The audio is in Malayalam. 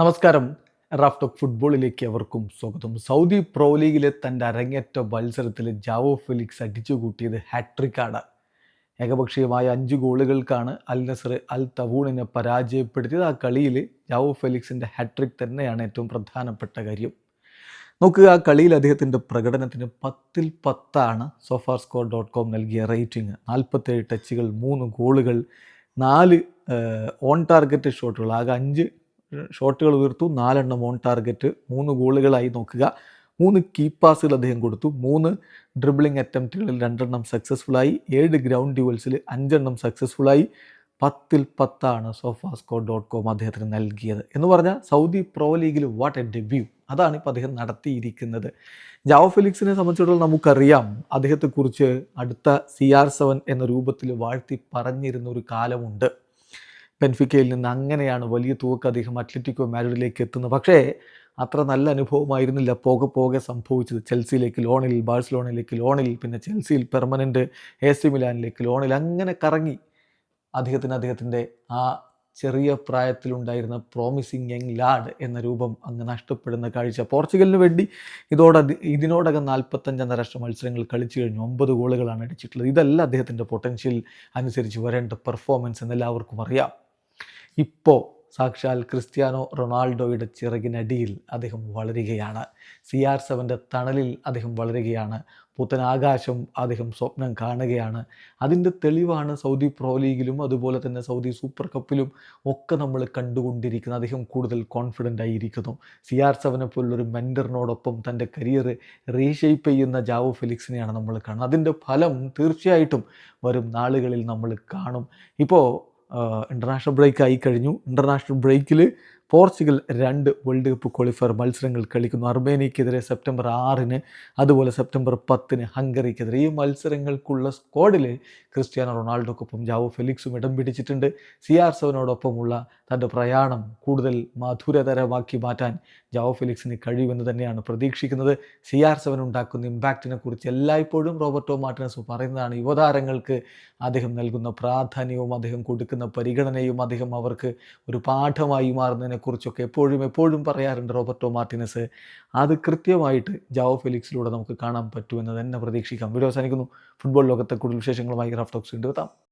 നമസ്കാരം. റാഫ്റ്റ് ഓഫ് ഫുട്ബോളിലേക്ക് അവർക്കും സ്വാഗതം. സൗദി പ്രോ ലീഗിലെ തന്റെ അരങ്ങേറ്റ മത്സരത്തിൽ ജാവോ ഫെലിക്സ് അടിച്ചു കൂട്ടിയത് ഹാട്രിക്കാണ് ഏകപക്ഷീയമായ അഞ്ച് ഗോളുകൾക്കാണ് അൽ നസർ അൽ തവൂണിനെ പരാജയപ്പെടുത്തിയത്. ആ കളിയിൽ ജാവോ ഫെലിക്സിന്റെ ഹാട്രിക് തന്നെയാണ് ഏറ്റവും പ്രധാനപ്പെട്ട കാര്യം. നോക്കുക ആ കളിയിൽ അദ്ദേഹത്തിന്റെ പ്രകടനത്തിന് പത്തിൽ പത്താണ് സോഫാർ സ്കോർ ഡോട്ട് കോം നൽകിയ റേറ്റിംഗ്. നാൽപ്പത്തേഴ് ടച്ചുകൾ മൂന്ന് ഗോളുകൾ നാല് ഓൺ ടാർഗറ്റ് ഷോട്ടുകൾ ആകെ അഞ്ച് ഷോട്ടുകൾ ഉയർത്തു നാലെണ്ണം ഓൺ ടാർഗറ്റ് മൂന്ന് ഗോളുകളായി നോക്കുക. മൂന്ന് കീ പാസുകൾ അദ്ദേഹം കൊടുത്തു. മൂന്ന് ഡ്രിബിളിംഗ് അറ്റംപ്റ്റുകളിൽ രണ്ടെണ്ണം സക്സസ്ഫുള്ളായി ഏഴ് ഗ്രൗണ്ട് ഡ്യൂവൽസിൽ അഞ്ചെണ്ണം സക്സസ്ഫുള്ളായി പത്തിൽ പത്താണ് സോഫാസ്കോ ഡോട്ട് കോം അദ്ദേഹത്തിന് നൽകിയത്. എന്ന് പറഞ്ഞാൽ സൗദി പ്രോ ലീഗിൽ വാട്ട് എ ഡെബ്യൂ അതാണ് ഇപ്പോൾ അദ്ദേഹം നടത്തിയിരിക്കുന്നത്. ജാവോ ഫിലിക്സിനെ സംബന്ധിച്ചിടത്തോളം നമുക്കറിയാം അദ്ദേഹത്തെക്കുറിച്ച് അടുത്ത സി ആർ സെവൻ എന്ന രൂപത്തിൽ വാഴ്ത്തി പറഞ്ഞിരുന്ന ഒരു കാലമുണ്ട്. ബെൻഫിക്കയിൽ നിന്ന് അങ്ങനെയാണ് വലിയ തൂക്കം അദ്ദേഹം അത്ലറ്റിക്കോ മാരിഡിലേക്ക് എത്തുന്നത്. പക്ഷേ അത്ര നല്ല അനുഭവമായിരുന്നില്ല പോകെ പോകെ സംഭവിച്ചത്. ചെൽസിയിലേക്ക് ലോണിൽ ബാഴ്സലോണയിലേക്ക് ലോണിൽ പിന്നെ ചെൽസിയിൽ പെർമനന്റ് എ സി മിലാനിലേക്ക് ലോണിൽ അങ്ങനെ കറങ്ങി അദ്ദേഹത്തിന് അദ്ദേഹത്തിന്റെ ആ ചെറിയ പ്രായത്തിലുണ്ടായിരുന്ന പ്രോമിസിങ് യങ് ലാഡ് എന്ന രൂപം അങ്ങ് നഷ്ടപ്പെടുന്ന കാഴ്ച. പോർച്ചുഗലിന് വേണ്ടി ഇതോടെ ഇതിനോടകം നാൽപ്പത്തഞ്ച് അന്താരാഷ്ട്ര മത്സരങ്ങൾ കളിച്ചു കഴിഞ്ഞു. ഒമ്പത് ഗോളുകളാണ് അടിച്ചിട്ടുള്ളത്. ഇതല്ല അദ്ദേഹത്തിന്റെ പൊട്ടൻഷ്യൽ അനുസരിച്ച് വരേണ്ട പെർഫോമൻസ് എന്ന് എല്ലാവർക്കും അറിയാം. ഇപ്പോൾ സാക്ഷാൽ ക്രിസ്ത്യാനോ റൊണാൾഡോയുടെ ചിറകിനടിയിൽ അദ്ദേഹം വളരുകയാണ്. സി ആർ സെവന്റെ തണലിൽ അദ്ദേഹം വളരുകയാണ്. പുത്തൻ ആകാശം അദ്ദേഹം സ്വപ്നം കാണുകയാണ്. അതിന്റെ തെളിവാണ് സൗദി പ്രോ ലീഗിലും അതുപോലെ തന്നെ സൗദി സൂപ്പർ കപ്പിലും ഒക്കെ നമ്മൾ കണ്ടുകൊണ്ടിരിക്കുന്നത്. അദ്ദേഹം കൂടുതൽ കോൺഫിഡന്റ് ആയിരിക്കുന്നു. സി ആർ സെവനെ പോലുള്ളൊരു മെന്ററിനോടൊപ്പം തന്റെ കരിയർ റീഷേപ്പ് ചെയ്യുന്ന ജാവോ ഫെലിക്സിനെയാണ് നമ്മൾ കാണുന്നത്. അതിന്റെ ഫലം തീർച്ചയായിട്ടും വരും നാളുകളിൽ നമ്മൾ കാണും. ഇപ്പോൾ ഇന്റർനാഷണൽ ബ്രേക്ക് ആയി കഴിഞ്ഞു. ഇന്റർനാഷണൽ ബ്രേക്കിൽ പോർച്ചുഗൽ രണ്ട് വേൾഡ് കപ്പ് ക്വാളിഫയർ മത്സരങ്ങൾ കളിക്കുന്നു. അർമേനിയക്കെതിരെ സെപ്റ്റംബർ ആറിന് അതുപോലെ സെപ്റ്റംബർ പത്തിന് ഹംഗറിക്കെതിരെ. ഈ മത്സരങ്ങൾക്കുള്ള സ്ക്വാഡിൽ ക്രിസ്ത്യാനോ റൊണാൾഡോക്കൊപ്പം ജാവോ ഫെലിക്സും ഇടം പിടിച്ചിട്ടുണ്ട്. സി ആർ സെവനോടൊപ്പമുള്ള തന്റെ പ്രയാണം കൂടുതൽ മധുരതരമാക്കി മാറ്റാൻ ജാവോ ഫെലിക്സിന് കഴിയുമെന്ന് തന്നെയാണ് പ്രതീക്ഷിക്കുന്നത്. സി ആർ സെവൻ ഉണ്ടാക്കുന്ന ഇമ്പാക്റ്റിനെ കുറിച്ച് എല്ലായ്പ്പോഴും റോബർട്ടോ മാർട്ടിനസ് പറയുന്നതാണ്. യുവതാരങ്ങൾക്ക് അദ്ദേഹം നൽകുന്ന പ്രാധാന്യവും അദ്ദേഹം കൊടുക്കുന്ന പരിഗണനയും അദ്ദേഹം അവർക്ക് ഒരു പാഠമായി മാറുന്നതിനെക്കുറിച്ചൊക്കെ എപ്പോഴും എപ്പോഴും പറയാറുണ്ട് റോബർട്ടോ മാർട്ടിനസ് അത് കൃത്യമായിട്ട് ജാവോ ഫെലിക്സിലൂടെ നമുക്ക് കാണാൻ പറ്റുമെന്ന് തന്നെ പ്രതീക്ഷിക്കാം. വീഡിയോ അവസാനിക്കുന്നു. ഫുട്ബോൾ ലോകത്തെ കൂടുതൽ വിശേഷങ്ങളുമായി റാഫ്റ്റോക്സ് ഉണ്ട് എത്താം.